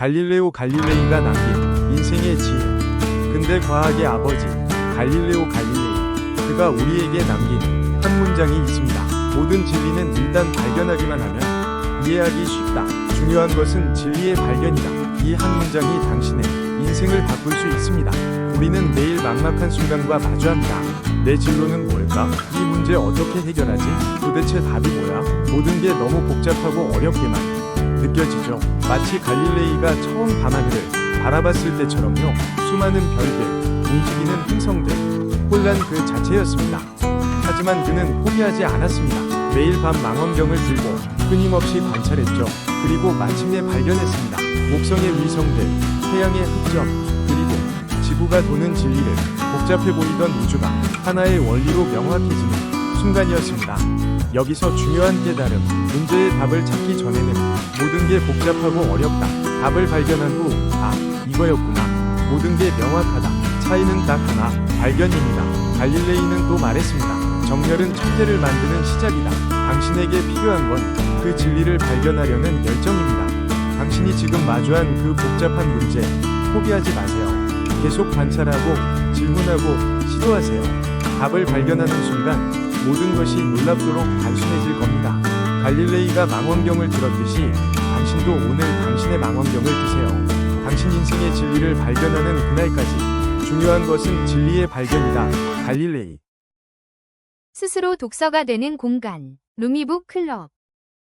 갈릴레오 갈릴레이가 남긴 인생의 지혜. 근대 과학의 아버지 갈릴레오 갈릴레이. 그가 우리에게 남긴 한 문장이 있습니다. 모든 진리는 일단 발견하기만 하면 이해하기 쉽다. 중요한 것은 진리의 발견이다. 이 한 문장이 당신의 인생을 바꿀 수 있습니다. 우리는 매일 막막한 순간과 마주합니다. 내 진로는 뭘까? 이 문제 어떻게 해결하지? 도대체 답이 뭐야? 모든 게 너무 복잡하고 어렵게만 느껴지죠. 마치 갈릴레이가 처음 밤하늘을 바라봤을 때처럼요. 수많은 별들, 움직이는 행성들, 혼란 그 자체였습니다. 하지만 그는 포기하지 않았습니다. 매일 밤 망원경을 들고 끊임없이 관찰했죠. 그리고 마침내 발견했습니다. 목성의 위성들, 태양의 흑점, 그리고 지구가 도는 진리를 복잡해 보이던 우주가 하나의 원리로 명확해지는 순간이었습니다. 여기서 중요한 깨달음, 문제의 답을 찾기 전에는 모든 게 복잡하고 어렵다. 답을 발견한 후, 아, 이거였구나. 모든 게 명확하다. 차이는 딱 하나, 발견입니다. 갈릴레이는 또 말했습니다. 정렬은 천재를 만드는 시작이다. 당신에게 필요한 건 그 진리를 발견하려는 열정입니다. 당신이 지금 마주한 그 복잡한 문제, 포기하지 마세요. 계속 관찰하고, 질문하고, 시도하세요. 답을 발견하는 순간, 모든 것이 놀랍도록 단순해질 겁니다. 갈릴레이가 망원경을 들었듯이 당신도 오늘 당신의 망원경을 드세요. 당신 인생의 진리를 발견하는 그날까지 중요한 것은 진리의 발견이다. 갈릴레이. 스스로 독서가 되는 공간. 루미북 클럽.